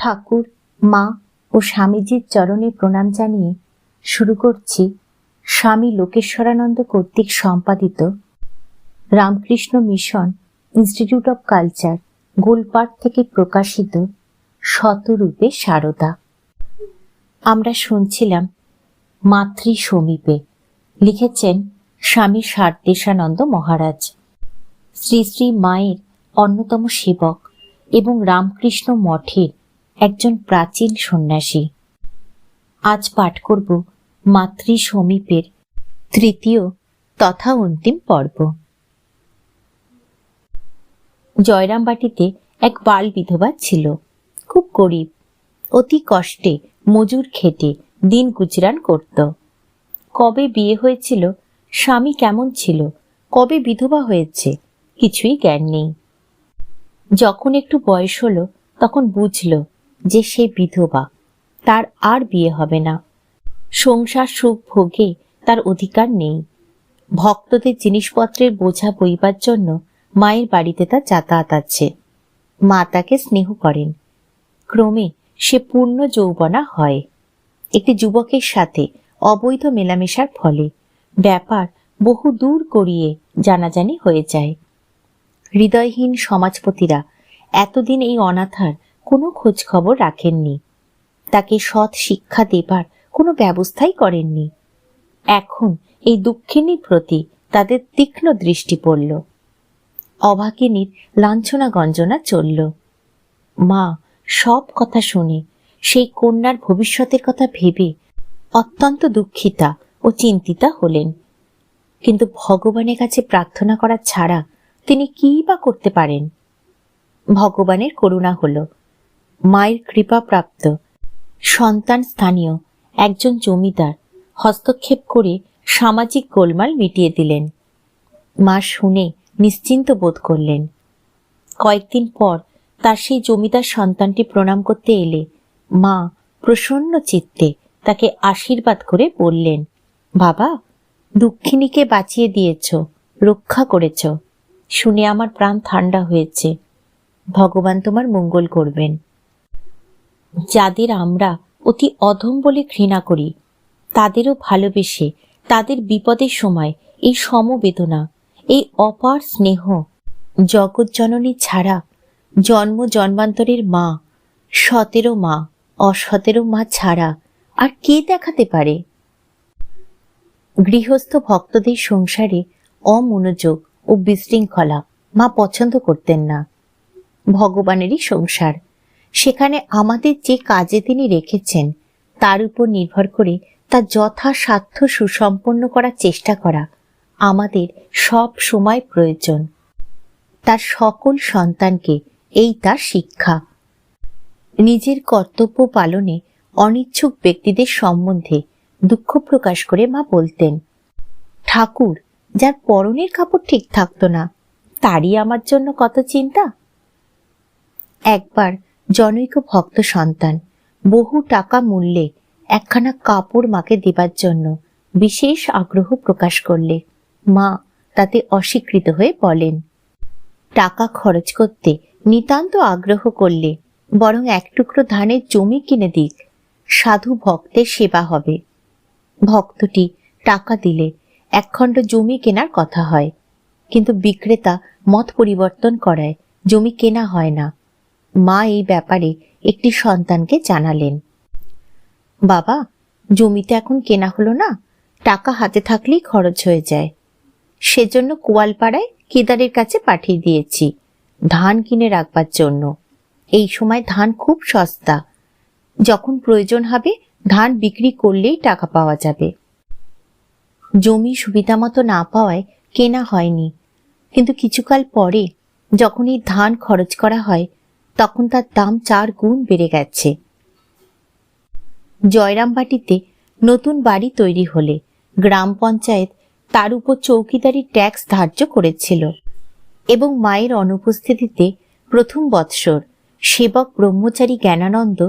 ঠাকুর, মা ও স্বামীজির চরণে প্রণাম জানিয়ে শুরু করছি স্বামী লোকেশ্বরানন্দ কর্তৃক সম্পাদিত Ramakrishna mission institute of culture Golpark থেকে প্রকাশিত শতরূপে সারদা। আমরা শুনছিলাম মাতৃ সমীপে লিখেছেন স্বামী সারদেশানন্দ মহারাজ। শ্রী শ্রী মায়ের অন্যতম সেবক এবং রামকৃষ্ণ মঠের একজন প্রাচীন সন্ন্যাসী। আজ পাঠ করব মাতৃ সমীপের তৃতীয় তথা অন্তিম পর্ব। জয়রামবাটিতে এক বাল বিধবা ছিল। খুব গরিব। অতি কষ্টে মজুর খেটে দিন গুজরান করত। কবে বিয়ে হয়েছিল, স্বামী কেমন ছিল, কবে বিধবা হয়েছে, কিছুই জ্ঞান নেই। যখন একটু বয়স হলো, তখন বুঝল যে সে বিধবা, তার আর বিয়ে হবে না। সংসার সুখ ভোগে তার অধিকার নেই। ভক্তদের জিনিসপত্রের বোঝা বইবার জন্য মায়ের বাড়িতে তার যাতায়াত আছে। মা তাকে স্নেহ করেন। ক্রমে সে পূর্ণ যৌবনা হয়। একটি যুবকের সাথে অবৈধ মেলামেশার ফলে ব্যাপার বহু দূর করিয়ে জানাজানি হয়ে যায়। হৃদয়হীন সমাজপতিরা এতদিন এই অনাথার কোনো খোঁজ খবর রাখেননি। তাকে সৎ শিক্ষা দেবার কোনো ব্যবস্থাই করেননি। এখন এই দুঃখিনীর প্রতি তাদের তীক্ষ্ণ দৃষ্টি পড়ল। অভাগিনীর লাঞ্ছনা গঞ্জনা চলল। মা, সব কথা শুনে সেই কন্যার ভবিষ্যতের কথা ভেবে অত্যন্ত দুঃখিতা ও চিন্তিতা হলেন। কিন্তু ভগবানের কাছে প্রার্থনা করা ছাড়া তিনি কি বা করতে পারেন? ভগবানের করুণা হল মায়ের কৃপাপ্রাপ্ত। সন্তান স্থানীয়, একজন জমিদার, হস্তক্ষেপ করে সামাজিক গোলমাল মিটিয়ে দিলেন। মা শুনে নিশ্চিন্ত বোধ করলেন। কয়েকদিন পর তার সেই জমিদার সন্তানটি প্রণাম করতে এলে মা প্রসন্ন চিত্তে তাকে আশীর্বাদ করে বললেন, বাবা, দুঃখিনীকে বাঁচিয়ে দিয়েছ, রক্ষা করেছ। শুনে আমার প্রাণ ঠান্ডা হয়েছে। ভগবান তোমার মঙ্গল করবেন। যাদের আমরা অতি অধম বলে ঘৃণা করি, তাদেরও ভালোবেসে তাদের বিপদের সময় এই সমবেদনা, এই অপার স্নেহ জগৎজননী ছাড়া জন্ম জন্মান্তরের মা, সতেরো মা, অসতেরো মা ছাড়া আর কে দেখাতে পারে? গৃহস্থ ভক্তদের সংসারে অমনোযোগ ও বিশৃঙ্খলা মা পছন্দ করতেন না। ভগবানেরই সংসার। সেখানে আমাদের যে কাজে তিনি রেখেছেন, তার উপর নির্ভর করে তা যথাসাধ্য সুসম্পন্ন করার চেষ্টা করা আমাদের সব সময় প্রয়োজন। তার সকল সন্তানকে এই তার শিক্ষা। নিজের কর্তব্য পালনে অনিচ্ছুক ব্যক্তিদের সম্বন্ধে দুঃখ প্রকাশ করে মা বলতেন, ঠাকুর, যার পরনের কাপড় ঠিক থাকতো না, তারই আমার জন্য কত চিন্তা? একবার জনৈক ভক্ত সন্তান, বহু টাকা মূল্যে একখানা কাপড় মাকে দেবার জন্য বিশেষ আগ্রহ প্রকাশ করলে মা তাতে অস্বীকৃত হয়ে বলেন, টাকা খরচ করতে নিতান্ত আগ্রহ করলে বরং এক টুকরো ধানের জমি কিনে দিক, সাধু ভক্তের সেবা হবে। ভক্তটি টাকা দিলে একখণ্ড জমি কেনার কথা হয়, কিন্তু বিক্রেতা মত পরিবর্তন করায় জমি কেনা হয় না। মা এই ব্যাপারে একটি সন্তানকে জানালেন। বাবা, জমিতে এখন কেনা হলো না, টাকা হাতে থাকলেই খরচ হয়ে যায়। সেজন্য কোয়ালপাড়ায় কেদারের কাছে পাঠিয়ে দিয়েছি, ধান কিনে রাখবার জন্য। এই সময় ধান খুব সস্তা। যখন প্রয়োজন হবে, ধান বিক্রি করলেই টাকা পাওয়া যাবে। জমি সুবিধা মতো না পাওয়ায় কেনা হয়নি। কিন্তু কিছুকাল পরে, যখন এই ধান খরচ করা হয় তখন তার দাম চার গুণ বেড়ে গেছে। জয়রামবাটিতে নতুন বাড়ি তৈরি হলে গ্রাম পঞ্চায়েত তার উপর চৌকিদারি ট্যাক্স ধার্য করেছিল এবং মায়ের অনুপস্থিতিতে প্রথম বৎসর সেবক ব্রহ্মচারী জ্ঞানানন্দ,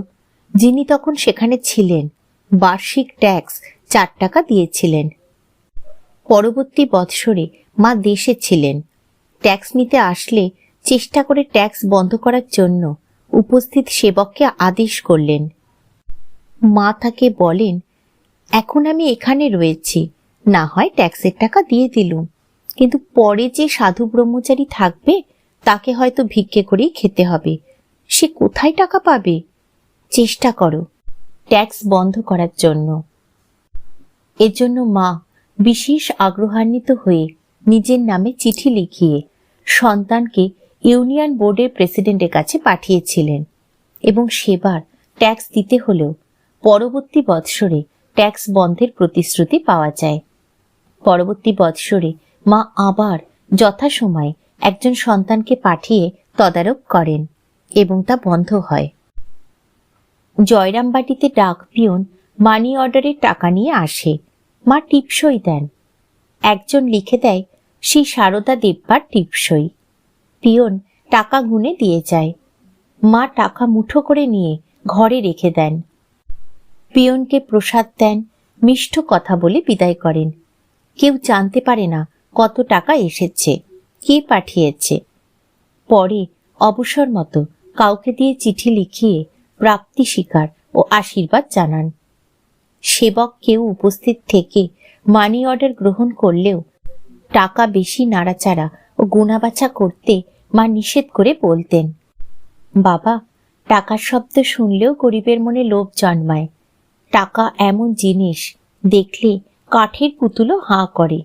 যিনি তখন সেখানে ছিলেন, বার্ষিক ট্যাক্স চার টাকা দিয়েছিলেন। পরবর্তী বৎসরে মা দেশে ছিলেন। ট্যাক্স নিতে আসলে চেষ্টা করে ট্যাক্স বন্ধ করার জন্য উপস্থিত সেবককে আদেশ করলেন। মা তাকে বলেন, এখন আমি এখানে রয়েছি, না হয় ট্যাক্সের টাকা দিয়ে দিলুম। কিন্তু পরে যে সাধু ব্রহ্মচারী থাকবে, তাকে হয়তো ভিক্ষে করেই খেতে হবে। সে কোথায় টাকা পাবে? চেষ্টা করো ট্যাক্স বন্ধ করার জন্য। এর জন্য মা বিশেষ আগ্রহান্বিত হয়ে নিজের নামে চিঠি লিখিয়ে সন্তানকে ইউনিয়ন বোর্ডের প্রেসিডেন্টের কাছে পাঠিয়েছিলেন এবং সেবার ট্যাক্স দিতে হলেও পরবর্তী বৎসরে ট্যাক্স বন্ধের প্রতিশ্রুতি পাওয়া যায়। পরবর্তী বৎসরে মা আবার যথাসময়ে একজন সন্তানকে পাঠিয়ে তদারক করেন এবং তা বন্ধ হয়। জয়রামবাটিতে ডাক পিয়ন মানি অর্ডারের টাকা নিয়ে আসে। মা টিপসই দেন। একজন লিখে দেয় সেই সারদা দেববার টিপসই। পিয়ন টাকা গুনে দিয়ে যায়। মা টাকা মুঠো করে নিয়ে ঘরে রেখে দেন। পিয়নকে প্রসাদ দেন, মিষ্ট কথা বলে বিদায় করেন। কেউ জানতে পারে না কত টাকা এসেছে, কে পাঠিয়েছে। পরে অবসর মতো কাউকে দিয়ে চিঠি লিখিয়ে প্রাপ্তি স্বীকার ও আশীর্বাদ জানান। সেবক কেউ উপস্থিত থেকে মানি অর্ডার গ্রহণ করলেও টাকা বেশি নাড়াচাড়া ও গুণাবাছা করতে মা নিষেধ করে বলতেন। বাবা, টাকার শব্দ শুনলেও গরিবের মনে লোভ জন্মায়। টাকা এমন জিনিস, দেখলে কাঠের পুতুলও হাঁ করে।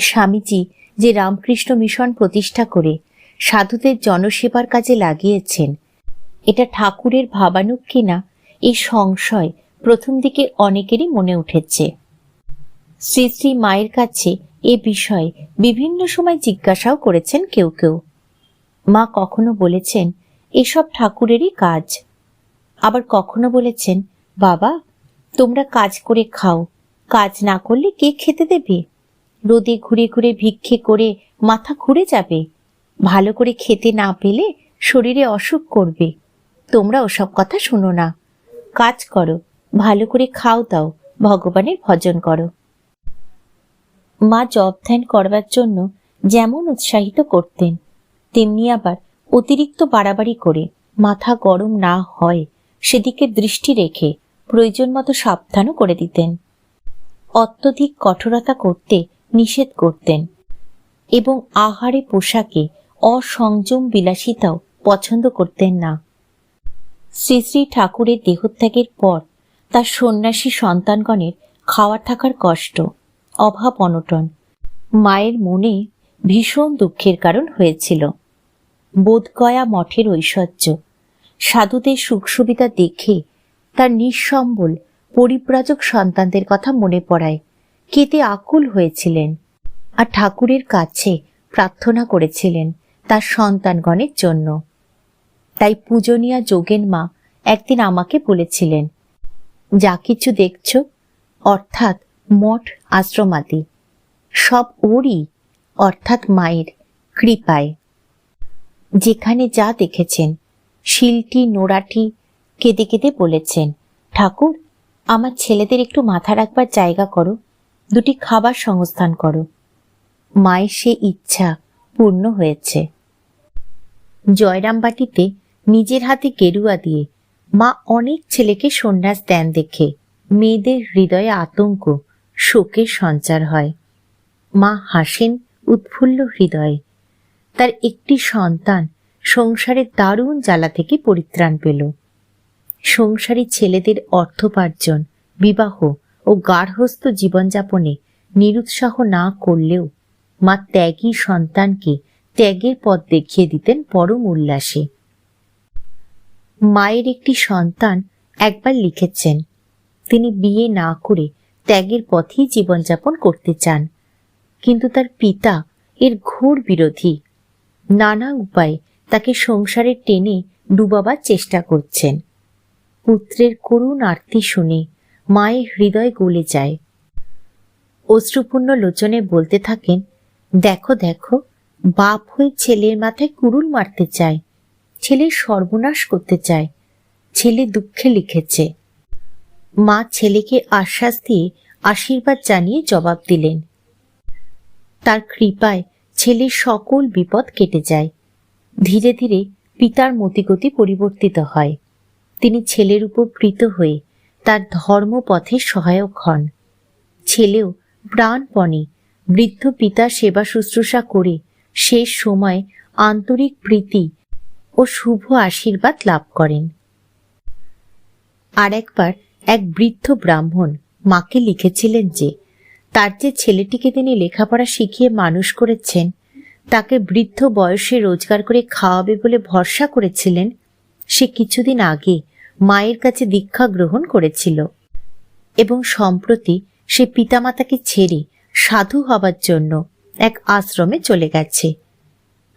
স্বামীজি যে রামকৃষ্ণ মিশন প্রতিষ্ঠা করে সাধুদের জনসেবার কাজে লাগিয়েছেন, এটা ঠাকুরের ভাবানুক কিনা এই সংশয় প্রথম দিকে অনেকেরই মনে উঠেছে। শ্রী শ্রী মায়ের কাছে এ বিষয়ে বিভিন্ন সময় জিজ্ঞাসাও করেছেন কেউ কেউ। মা কখনো বলেছেন, এসব ঠাকুরেরই কাজ। আবার কখনো বলেছেন, বাবা, তোমরা কাজ করে খাও, কাজ না করলে কে খেতে দেবে? রোদে ঘুরে ঘুরে ভিক্ষে করে মাথা ঘুরে যাবে। ভালো করে খেতে না পেলে শরীরে অসুখ করবে। তোমরা ওসব কথা শোনো না। কাজ করো, ভালো করে খাও দাও, ভগবানের ভজন করো। মা জব ধ্যান করবার জন্য যেমন উৎসাহিত করতেন, তেমনি আবার অতিরিক্ত বাড়াবাড়ি করে মাথা গরম না হয় সেদিকে দৃষ্টি রেখে প্রয়োজন মতো সাবধানও করে দিতেন। অত্যধিক কঠোরতা করতে নিষেধ করতেন এবং আহারে পোশাকে অসংযম বিলাসিতাও পছন্দ করতেন না। শ্রী শ্রী ঠাকুরের দেহত্যাগের পর তার সন্ন্যাসী সন্তানগণের খাওয়া থাকার কষ্ট অভাব অনটন। মায়ের মনে ভীষণ দুঃখের কারণ হয়েছিল। বোধগয়া মঠের ঐশ্বর্য। সাধুদের সুখ সুবিধা দেখে তার নিঃসম্বল, পরিব্রাজক সন্তানদের কথা মনে পড়ায় কেতে আকুল হয়েছিলেন আর ঠাকুরের কাছে প্রার্থনা করেছিলেন তার সন্তানগণের জন্য। তাই পূজনীয়া যোগেন মা একদিন আমাকে বলেছিলেন, যা কিছু দেখছ, অর্থাৎ মঠ আশ্রমাদি। সব ওরই, অর্থাৎ মায়ের, কৃপায়। যেখানে যা দেখেছেন, শিলটি নোড়াটি কেঁদে কেঁদে বলেছেন, ঠাকুর, আমার ছেলেদের একটু মাথা রাখবার জায়গা করো, দুটি খাবার সংস্থান করো। মায়ের সে ইচ্ছা পূর্ণ হয়েছে। জয়রামবাটিতে নিজের হাতে গেরুয়া দিয়ে মা অনেক ছেলেকে সন্ন্যাস দেন দেখে, মেয়েদের হৃদয়ে আতঙ্ক শোকের সঞ্চার হয়। মা হাসেন উৎফুল্ল হৃদয়ে। তার একটি সন্তান সংসারের দারুণ জ্বালা থেকে পরিত্রাণ পেল। সংসারী ছেলেদের অর্থোপার্জন, বিবাহ ও গার্হস্থ জীবনযাপনে নিরুৎসাহ না করলেও মা ত্যাগী সন্তানকে ত্যাগের পথ দেখিয়ে দিতেন পরম উল্লাসে। মায়ের একটি সন্তান একবার লিখেছেন, তিনি বিয়ে না করে ত্যাগের পথেই জীবনযাপন করতে চান। কিন্তু তার পিতা এর ঘোর বিরোধী। নানা উপায়ে তাকে সংসারে টেনে ডুবাবার চেষ্টা করছেন। পুত্রের করুণ আরতি শুনে মায়ের হৃদয় গলে যায়। অশ্রুপূর্ণ লোচনে বলতে থাকেন, দেখো দেখো, বাপ হয়ে ছেলের মাথায় কুরুল মারতে চায়। ছেলের সর্বনাশ করতে চায়। ছেলে দুঃখে লিখেছে। মা ছেলেকে আশ্বাস দিয়ে আশীর্বাদ জানিয়ে জবাব দিলেন। তার কৃপায় ছেলের সকল বিপদ কেটে যায়। ধীরে ধীরে পিতার মতিগতি পরিবর্তিত হয়। তিনি ছেলের উপর প্রীত হয়ে তার ধর্মপথে সহায়ক হন। ছেলেও প্রাণপণে বৃদ্ধ পিতার সেবা শুশ্রূষা করে শেষ সময় আন্তরিক প্রীতি ও শুভ আশীর্বাদ লাভ করেন। আর একবার এক বৃদ্ধ ব্রাহ্মণ মাকে লিখেছিলেন যে, তার যে ছেলেটিকে তিনি লেখাপড়া শিখিয়ে মানুষ করেছেন, তাকে বৃদ্ধ বয়সে রোজগার করে খাওয়াবে বলে ভরসা করেছিলেন, সে কিছুদিন আগে মায়ের কাছে দীক্ষা গ্রহণ করেছিল। এবং সম্প্রতি সে পিতামাতাকে ছেড়ে সাধু হবার জন্য এক আশ্রমে চলে গেছে।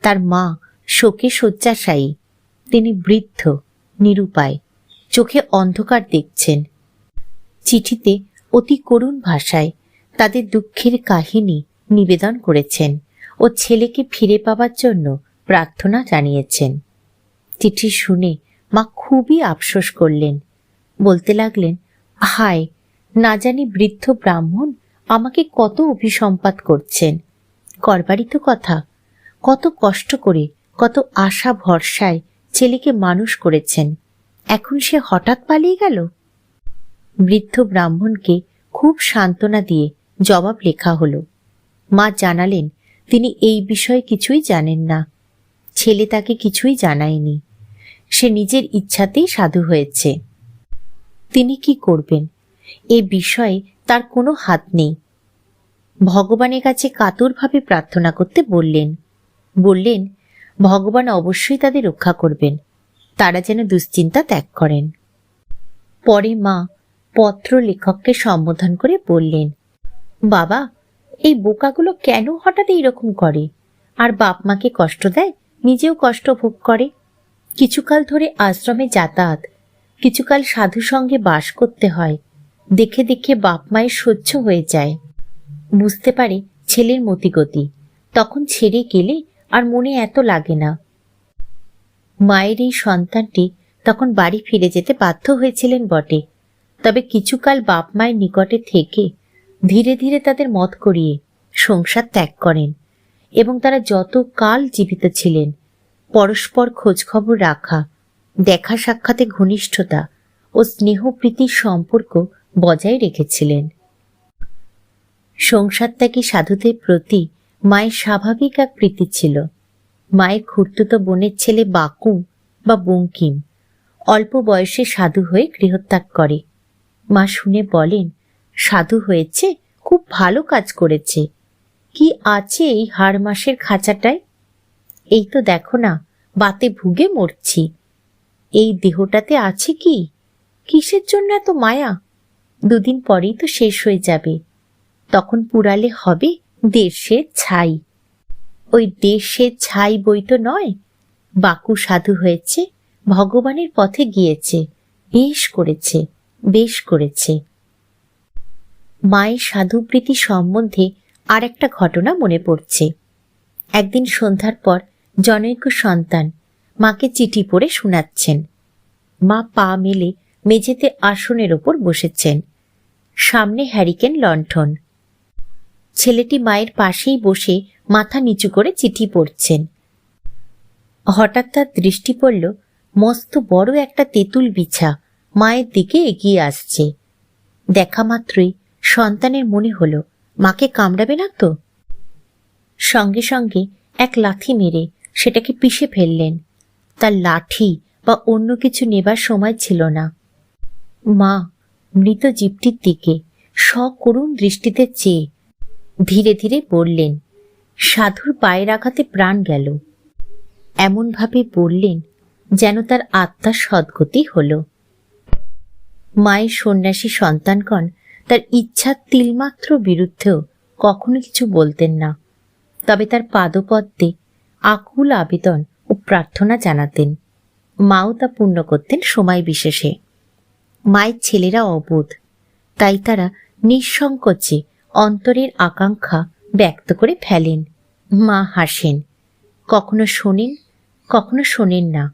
তার মা শোকে শয্যাশায়ী, তিনি বৃদ্ধ, নিরুপায়, চোখে অন্ধকার দেখছেন। চিঠিতে অতি করুণ ভাষায় তাদের দুঃখের কাহিনী নিবেদন করেছেন ও ছেলেকে ফিরে পাবার জন্য প্রার্থনা জানিয়েছেন। চিঠি শুনে মা খুবই আফসোস করলেন। বলতে লাগলেন, হায়, না জানি বৃদ্ধ ব্রাহ্মণ আমাকে কত অভিসম্পাত করছেন। করবারই তো কথা। কত কষ্ট করে, কত আশা ভরসায় ছেলেকে মানুষ করেছেন। এখন সে হঠাৎ পালিয়ে গেল? বৃদ্ধ ব্রাহ্মণকে খুব সান্ত্বনা দিয়ে জবাব লেখা হলো, মা জানালেন, তিনি এই বিষয়ে কিছুই জানেন না। ছেলে তাকে কিছুই জানায়নি। সে নিজের ইচ্ছাতেই সাধু হয়েছে। তিনি কি করবেন? এ বিষয়ে তার কোনো হাত নেই। ভগবানের কাছে কাতরভাবে প্রার্থনা করতে বললেন। বললেন, ভগবান অবশ্যই তাদের রক্ষা করবেন। তারা যেন দুশ্চিন্তা ত্যাগ করেন। পরে মা পত্র লেখককে সম্বোধন করে বললেন, বাবা, এই বোকাগুলো কেন হঠাৎ এইরকম করে? আর বাপ মাকে কষ্ট দেয়? নিজেও কষ্ট ভোগ করে। কিছুকাল ধরে আশ্রমে যাতায়াত, কিছুকাল সাধু সঙ্গে বাস করতে হয়। দেখে দেখে বাপ মায়ের সহ্য হয়ে যায়। বুঝতে পারে ছেলের মতিগতি। তখন ছেড়ে গেলে আর মনে এত লাগে না। মায়ের এই সন্তানটি তখন বাড়ি ফিরে যেতে বাধ্য হয়েছিলেন বটে। তবে কিছুকাল বাপ মায়ের নিকটে থেকে ধীরে ধীরে তাদের মত করিয়ে সংসার ত্যাগ করেন এবং তারা যত কাল জীবিত ছিলেন, পরস্পর খোঁজখবর রাখা, দেখা সাক্ষাতে ঘনিষ্ঠতা ও স্নেহপ্রীতির সম্পর্ক বজায় রেখেছিলেন। সংসার ত্যাগী সাধুদের প্রতি মায়ের স্বাভাবিক এক প্রীতি ছিল। মায়ের খুর্তুতো বোনের ছেলে বাকু বা বঙ্কিম অল্প বয়সে সাধু হয়ে গৃহত্যাগ করে। মা শুনে বলেন, সাধু হয়েছে, খুব ভালো কাজ করেছে। কি আছে এই হাড় মাসের খাঁচাটায়? এই তো দেখো না, বাতে ভুগে মরছি। এই দেহটাতে আছে কি? কিসের জন্য এত মায়া? দুদিন পরেই তো শেষ হয়ে যাবে। তখন পুরালে হবে দেশের ছাই। ওই দেশের ছাই বই তো নয়, বাকু সাধু হয়েছে, ভগবানের পথে গিয়েছে, বেশ করেছে। বেশ করেছে। মায়ের সাধুপ্রীতি সম্বন্ধে আর একটা ঘটনা মনে পড়ছে। একদিন সন্ধ্যার পর জনৈক সন্তান মাকে চিঠি পড়ে শোনাচ্ছেন। মা পা মেলে মেঝেতে আসনের ওপর বসেছেন। সামনে হ্যারিকেন লণ্ঠন। ছেলেটি মায়ের পাশেই বসে মাথা নিচু করে চিঠি পড়ছেন। হঠাৎ তার দৃষ্টি পড়ল, মস্ত বড় একটা তেঁতুল বিছা। মায়ের দিকে এগিয়ে আসছে। দেখা মাত্রই সন্তানের মনে হলো, মাকে কামড়াবে না তো? সঙ্গে সঙ্গে এক লাথি মেরে সেটাকে পিষে ফেললেন। তার লাঠি বা অন্য কিছু নেবার সময় ছিল না। মা মৃত জীবটির দিকে সকরুণ দৃষ্টিতে চেয়ে ধীরে ধীরে বললেন, সাধুর পায়ের আঘাতে প্রাণ গেল। এমনভাবে বললেন যেন তার আত্মার সদ্গতি হল। মায়ের সন্ন্যাসী সন্তানগণ তার ইচ্ছার তিলমাত্র বিরুদ্ধেও কখনো কিছু বলতেন না। তবে তার পাদপদ্মে আকুল আবেদন ও প্রার্থনা জানাতেন। মাও তা পূর্ণ করতেন সময় বিশেষে। মায়ের ছেলেরা অবোধ, তাই তারা নিঃসংকোচে অন্তরের আকাঙ্ক্ষা ব্যক্ত করে ফেলেন। মা হাসেন, কখনো শোনেন কখনো শোনেন না,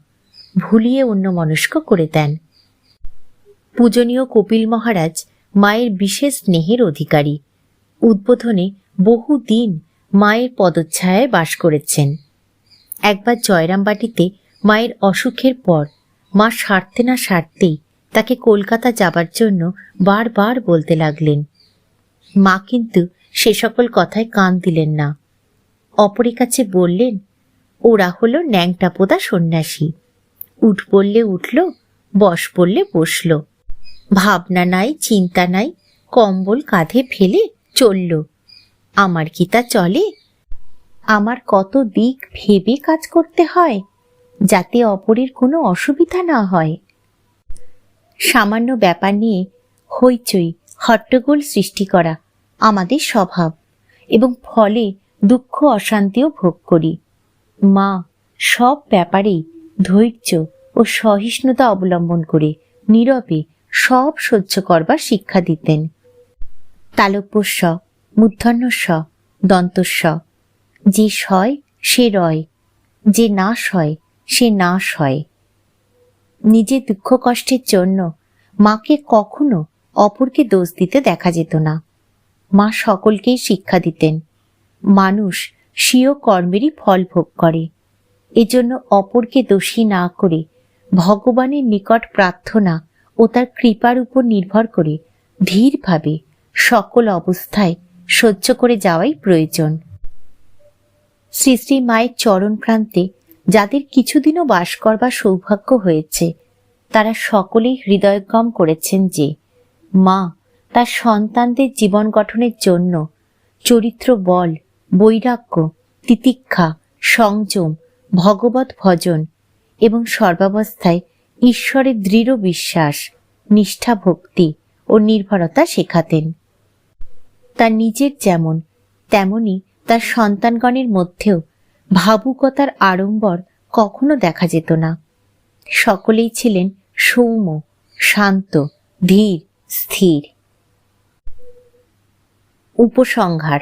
ভুলিয়ে অন্য মনস্ক করে দেন। পূজনীয় কপিল মহারাজ মায়ের বিশেষ স্নেহের অধিকারী। উদ্বোধনে বহুদিন মায়ের পদচ্ছায়ায় বাস করেছেন। একবার জয়রামবাটিতে মায়ের অসুখের পর মা সারতে না সারতেই তাকে কলকাতা যাবার জন্য বারবার বলতে লাগলেন। মা কিন্তু সে সকল কথায় কান দিলেন না। অপরের কাছে বললেন, ওরা হলো ন্যাংটাপোদা সন্ন্যাসী। উঠ বললে উঠল, বস বললে বসল। ভাবনা নাই, চিন্তা নাই, কম্বল কাঁধে ফেলে চলল। আমার কি তা চলে? আমার কত দিক ভেবে কাজ করতে হয়, যাতে অপরের কোনো অসুবিধা না হয়। সামান্য ব্যাপার নিয়ে হইচই, হট্টগোল সৃষ্টি করা আমাদের স্বভাব এবং ফলে দুঃখ, অশান্তিও ভোগ করি। মা, সব ব্যাপারেই ধৈর্য ও সহিষ্ণুতা অবলম্বন করে নীরবে সব সহ্য করবার শিক্ষা দিতেন। তালব্যস্ব মূর্ধন্যস্ব দন্তস্ব, যে সয়, সে রয়, যে না হয়, সে না সয় নিজের দুঃখ কষ্টের জন্য মাকে কখনো অপরকে দোষ দিতে দেখা যেত না। মা সকলকেই শিক্ষা দিতেন। মানুষ স্বীয় কর্মেরই ফল ভোগ করে। এজন্য অপরকে দোষী না করে ভগবানের নিকট প্রার্থনা ও তার কৃপার উপর নির্ভর করে ধীরভাবে সকল অবস্থায় সহ্য করে যাওয়াই প্রয়োজন। শ্রী শ্রী মায়ের চরণ প্রান্তে যাদের কিছুদিনও বাস করবার সৌভাগ্য হয়েছে, তারা সকলেই হৃদয়গম করেছেন যে, মা, তার সন্তানদের জীবন গঠনের জন্য চরিত্র বল, বৈরাগ্য, তিতিক্ষা, সংযম, ভগবত ভজন এবং সর্বাবস্থায় ঈশ্বরের দৃঢ় বিশ্বাস, নিষ্ঠা ভক্তি ও নির্ভরতা শেখাতেন। তার নিজের যেমন, তেমনি তার সন্তানগণের মধ্যেও ভাবুকতার আড়ম্বর কখনো দেখা যেত না। সকলেই ছিলেন সৌম্য, শান্ত, ধীর, স্থির। উপসংহার।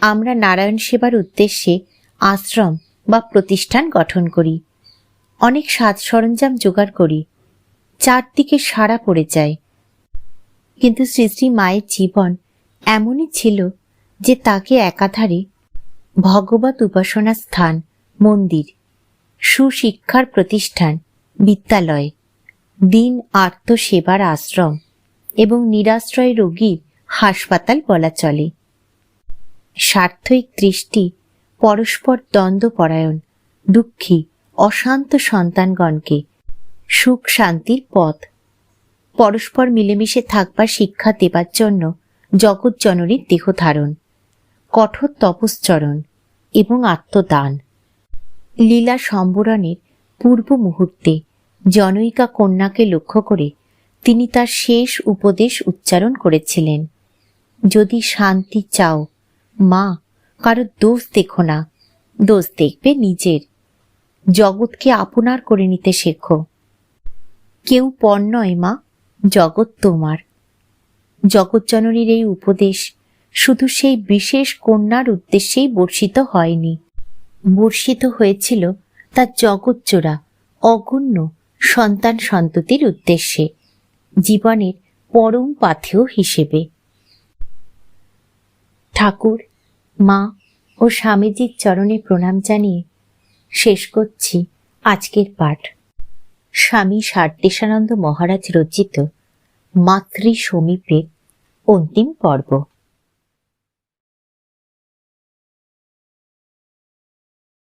আমরা নারায়ণ সেবার উদ্দেশ্যে আশ্রম বা প্রতিষ্ঠান গঠন করি। অনেক সাজ সরঞ্জাম জোগাড় করি। চারদিকে সারা পড়ে যায়। কিন্তু শ্রী শ্রী মায়ের জীবন এমনই ছিল যে তাকে একাধারে ভগবত উপাসনা স্থান, মন্দির, সুশিক্ষার প্রতিষ্ঠান, বিদ্যালয়, দিন আত্মসেবার আশ্রম এবং নিরাশ্রয় রোগীর হাসপাতাল বলা চলে। স্বার্থিক দৃষ্টি, পরস্পর দ্বন্দ্বপরায়ণ, দুঃখী অশান্ত সন্তানগণকে। সুখ শান্তির পথ। পরস্পর মিলেমিশে থাকবার শিক্ষা দেবার জন্য জগৎ জননীর দেহ ধারণ, কঠোর তপশ্চরণ এবং আত্মদান। লীলা সম্বরণের পূর্ব মুহূর্তে জনৈকা কন্যাকে লক্ষ্য করে তিনি তার শেষ উপদেশ উচ্চারণ করেছিলেন, যদি শান্তি চাও, মা, কারও দোষ দেখো না, দোষ দেখবে নিজের। জগৎকে আপনার করে নিতে শেখো। কেউ পর নয় মা, জগৎ তোমার। জগৎজননীর এই উপদেশ শুধু সেই বিশেষ কন্যার উদ্দেশ্যেই বর্ষিত হয়নি। বর্ষিত হয়েছিল তার জগৎজোড়া, অগণ্য সন্তান সন্ততির উদ্দেশ্যে, জীবনের পরম পাথেয় হিসেবে। ঠাকুর, মা ও স্বামীজির চরণে প্রণাম জানিয়ে শেষ করছি আজকের পাঠ। স্বামী সারদেশানন্দ মহারাজ রচিত মাতৃ সমীপের অন্তিম পর্ব।